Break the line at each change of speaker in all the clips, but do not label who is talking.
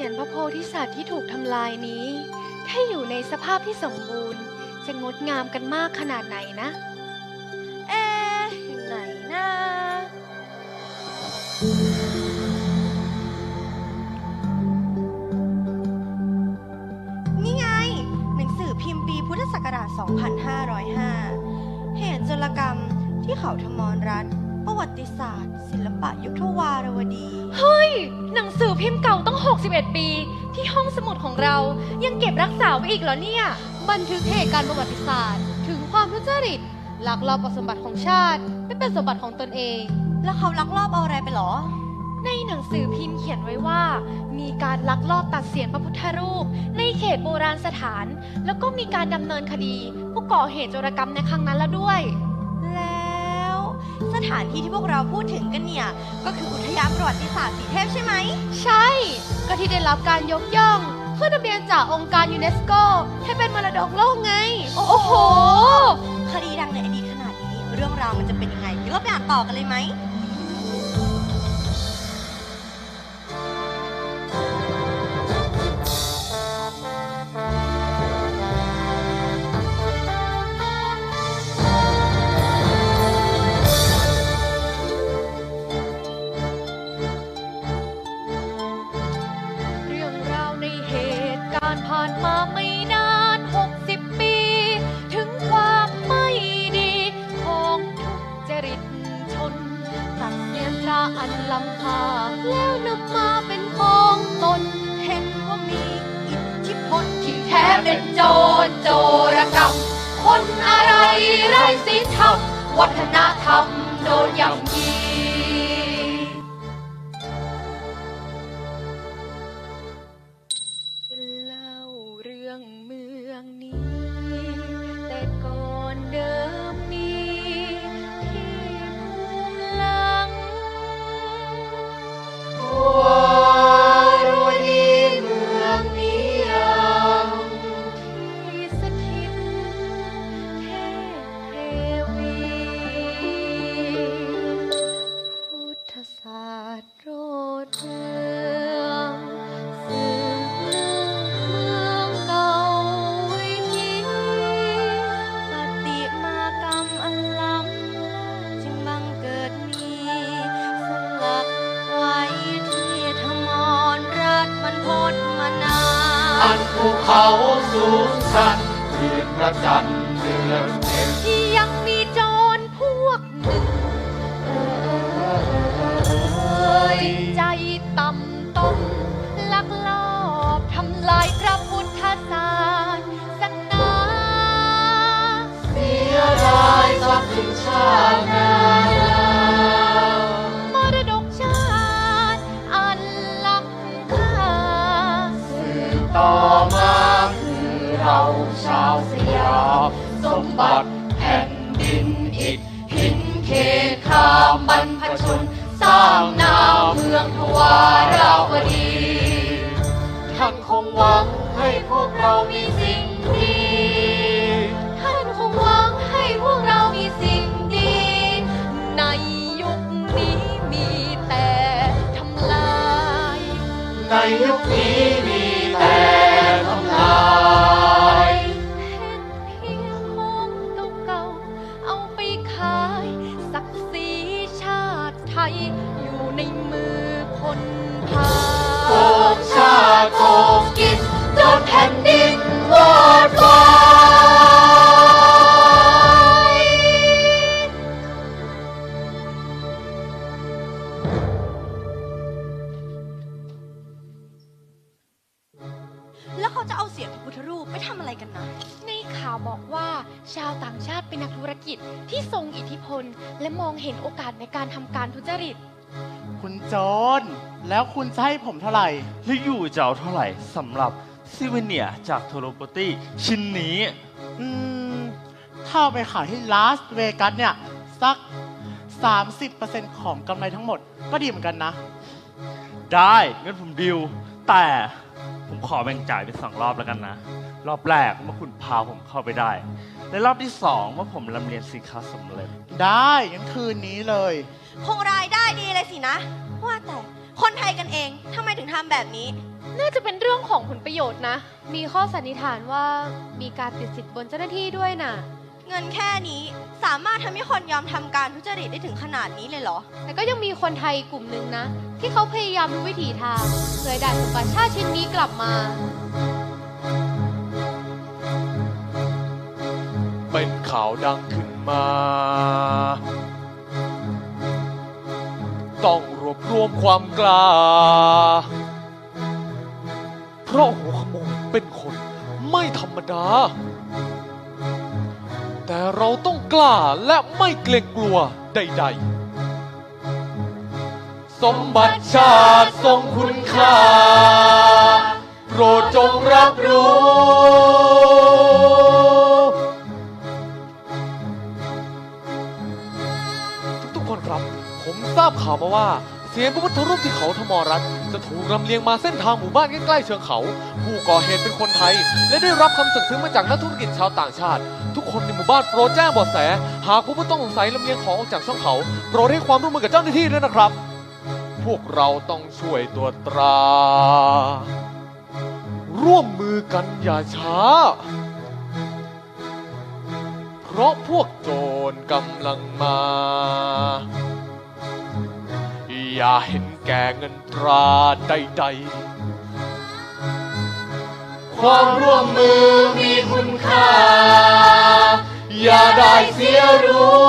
รียญพระโพธิสัตว์ที่ถูกทำลายนี้ ถ้าอยู่ในสภาพที่สมบูรณ์ จะงดงามกันมากขนาดไหนนะ
เอ๊ะอยู่ไหนนะนี่ไง หนังสือพิมพ์ปีพุทธศักราช 2505 เหตุจรกรรมที่เขาธมรรัฐ ประวัติศาสตร์ ศิลปะยุคทวารวดี
เฮ้ย หนังสือพิมพ์เก่าต้อง 61 ปี ที่ห้องสมุดของเรายังเก็บรักษาไว้อีกเหรอเนี่ย
บันทึกเหตุการณ์ประวัติศาสตร์ ถึงความทุจริตลักลอบเอาสมบัติของชาติไม่เป็นสมบัติของตนเอง
แล้วเขาลักลอบเอาอะไรไปเหรอ
ในหนังสือพิมพ์เขียนไว้ว่า มีการลักลอบตัดเสียนพระพุทธรูป ในเขตโบราณสถาน แล้วก็มีการดำเนินคดี ผู้ก่อเหตุโจรกรรมในครั้งนั้นแล้วด้วย
แล้ว สถานที่ที่พวกเราพูดถึงกันเนี่ย ก็คืออุทยานประวัติศาสตร์สีเทพใช่ไหม
ใช่ ก็ที่ได้รับการยกย่องขึ้นทะเบียนจากองค์การยูเนสโก ให้เป็นมรดกโลกไง
โอ้โห
คดีดังในอดีตขนาดนี้ เรื่องราวมันจะเป็นยังไงเดี๋ยวเราไปอ่านต่อกันเลยไหม
การณ์ผ่านมาไม่นาน60ปี ถึงความไม่ดี ของทุจริตชน ตัดเสียนพระอันลำพา
แล้วนำมาเป็นของตน
เห็นว่ามีอิทธิพล
ที่แท้เป็นโจรโจรกรรม คนอะไรไร้ศีลธรรมวัฒนธรรมโดนย่ำยี ภู
เขาสูงชันคืนพระจันทร์เดือน
บั
ติแผ่นดินอิฐหินเขตขามบรรพชน สร้างนาเมืองทวาราวดี ท่านคงหวังให้พวกเรามีสิ่งดี
ท่านคงหวังให้พวกเรามีสิ่งดี ในยุคนี้มีแต่ทำลาย
ในยุคนี้ จนแผ่นดินวอดวาย
แล้วเขาจะเอาเสียงพระพุทธรูปไปทำอะไรกันนะ
ในข่าวบอกว่าชาวต่างชาติเป็นนักธุรกิจที่ทรงอิทธิพล และมองเห็นโอกาสในการทำการทุจริต
คุณโจนแล้วคุณจะให้ผมเท่าไหร่
แล้วอยู่จะเอาเท่าไหร่สำหรับ ซิเวเนียจากโทโรโปตี้ชิ้นนี้
อืม ถ้าเอาไปขายที่ลาสเวกัสเนี่ย สัก 30%ของกำไรทั้งหมด ก็ดีเหมือนกันนะ
ได้งั้นผมดิว แต่ผมขอแบ่งจ่ายเป็นสองรอบแล้วกันนะ รอบแรกเมื่อคุณพาผมเข้าไปได้ และรอบที่สองเมื่อผมลำเลียงสินค้าสำเร็จ
ได้งั้นคืนนี้เลย
คงรายได้ดีเลยสินะ ว่าแต่คนไทยกันเองทำไมถึงทำแบบนี้
น่าจะเป็นเรื่องของผลประโยชน์นะ มีข้อสันนิษฐานว่ามีการติดสิทธิ์บนเจ้าหน้าที่ด้วยน่ะ
เงินแค่นี้สามารถทำให้คนยอมทำการทุจริตได้ถึงขนาดนี้เลยเหรอ
แต่ก็ยังมีคนไทยกลุ่มหนึ่งนะ ที่เขาพยายามทุกวิถีทางเพื่อได้สมบัติชาติชิ้นนี้กลับมา
เป็นข่าวดังขึ้นมา ต้องรวบรวมความกล้า เพราะหัวขโมยเป็นคนไม่ธรรมดา แต่เราต้องกล้าและไม่เกรงกลัวใด ๆ สมบัติชาติทรงคุณค่า โปรดจงรับรู้ ทุกๆคนครับ ผมทราบข่าวมาว่า เสียงพระพุทธรูปที่เขาธมรัตน์จะถูกลำเลียงมาเส้นทางหมู่บ้านใกล้ๆเชิงเขา ผู้ก่อเหตุเป็นคนไทย และได้รับคำสั่งซื้อมาจากนักธุรกิจชาวต่างชาติ ทุกคนในหมู่บ้านโปรดแจ้งเบาะแส หากพบผู้ต้องสงสัยลำเลียงของออกจากช่องเขาโปรดให้ความร่วมมือกับเจ้าหน้าที่ด้วยนะครับ พวกเราต้องช่วยตัวตรา ร่วมมือกันอย่าช้า เพราะพวกโจรกำลังมา อย่าเห็นแก่เงินตราใดๆ ความร่วมมือมีคุณค่า อย่าได้เสียรู้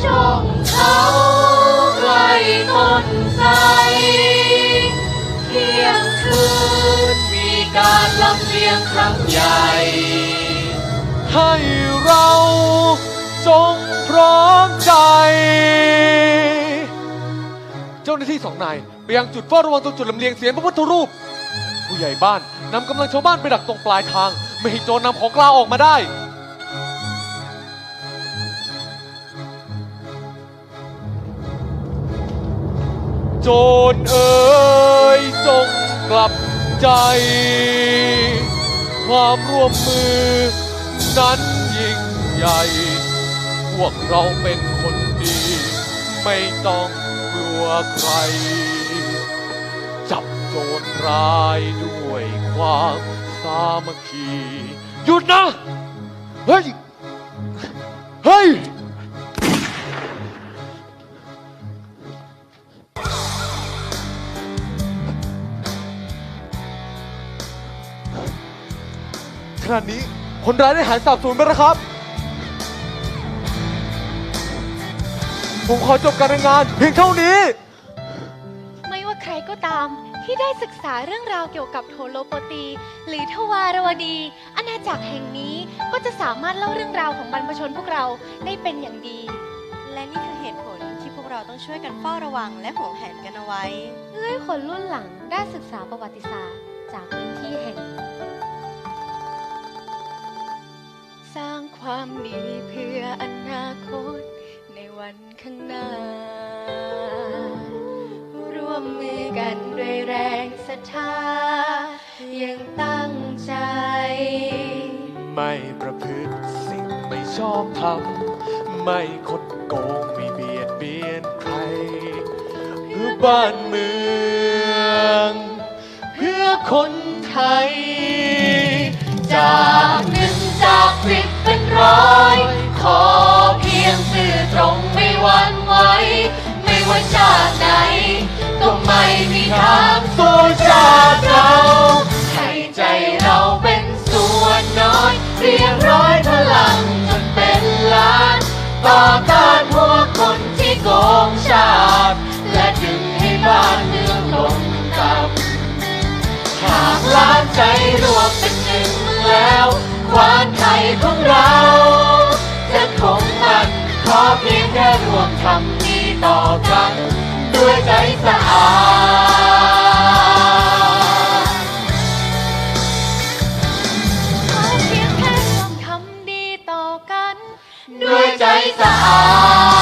ช่องเขาใกล้ต้นไทรเที่ยงคืนมีการลำเลียงครั้งใหญ่
ให้เราจงพร้อมใจ เจ้าหน้าที่สองนายไปยังจุดเฝ้าระวังตรงจุดลำเลียงเสียงพระพุทธรูป ผู้ใหญ่บ้านนำกำลังชาวบ้านไปดักตรงปลายทาง ไม่ให้โจรนำของกลางออกมาได้โจรเอ๋ยจงกลับใจ ความร่วมมือ นั้นยิ่งใหญ่ พวกเราเป็นคนดี ไม่ต้องกลัวใคร จับโจรร้ายด้วยความสามัคคี หยุดนะ เฮ้ย เฮ้ยขณะนี้ คนร้ายได้หายสาบสูญไปแล้วครับ ผมขอจบการรายงาน เพียงเท่านี้
ไม่ว่าใครก็ตามที่ได้ศึกษาเรื่องราวเกี่ยวกับโทโลโปตี หรือทวารวดี อาณาจักรแห่งนี้ก็จะสามารถเล่าเรื่องราวของบรรพชนพวกเราได้เป็นอย่างดี
และนี่คือเหตุผลที่พวกเราต้องช่วยกันเฝ้าระวังและห่วงแหนกันเอาไว้
เพื่อให้คนรุ่นหลังได้ศึกษาประวัติศาสตร์ จากพื้นที่แห่งนี้ ความดีเพื่ออนาคตในวันข้างหน้า ร่วมมือกันด้วยแรงศรัทธายังตั้งใจ
ไม่ประพฤติสิ่งไม่ชอบทำไม่คดโกงไม่เบียดเบียนใคร เพื่อบ้านเมือง เพื่อคนไทย
จากหนึ่งจากสิบ ร้อยขอเพียงสื่อตรงไม่หวั่นไหวไม่ว่าชาติไหนก็ไม่มีทางสู้ชาติเราให้ใจเราเป็นส่วนน้อยเรียงร้อยพลังจนเป็นล้าน ต่อต้านพวกคนที่โกงชาติ และดึงให้บ้านเมืองลงต่ำหากล้านใจรวมเป็นหนึ่งแล้ว ความไทยของเรา รวมทำดีต่อกัน ด้วยใจสะอาดขอเพียงแค่รวมทำดีต่อกัน ด้วยใจสะอาด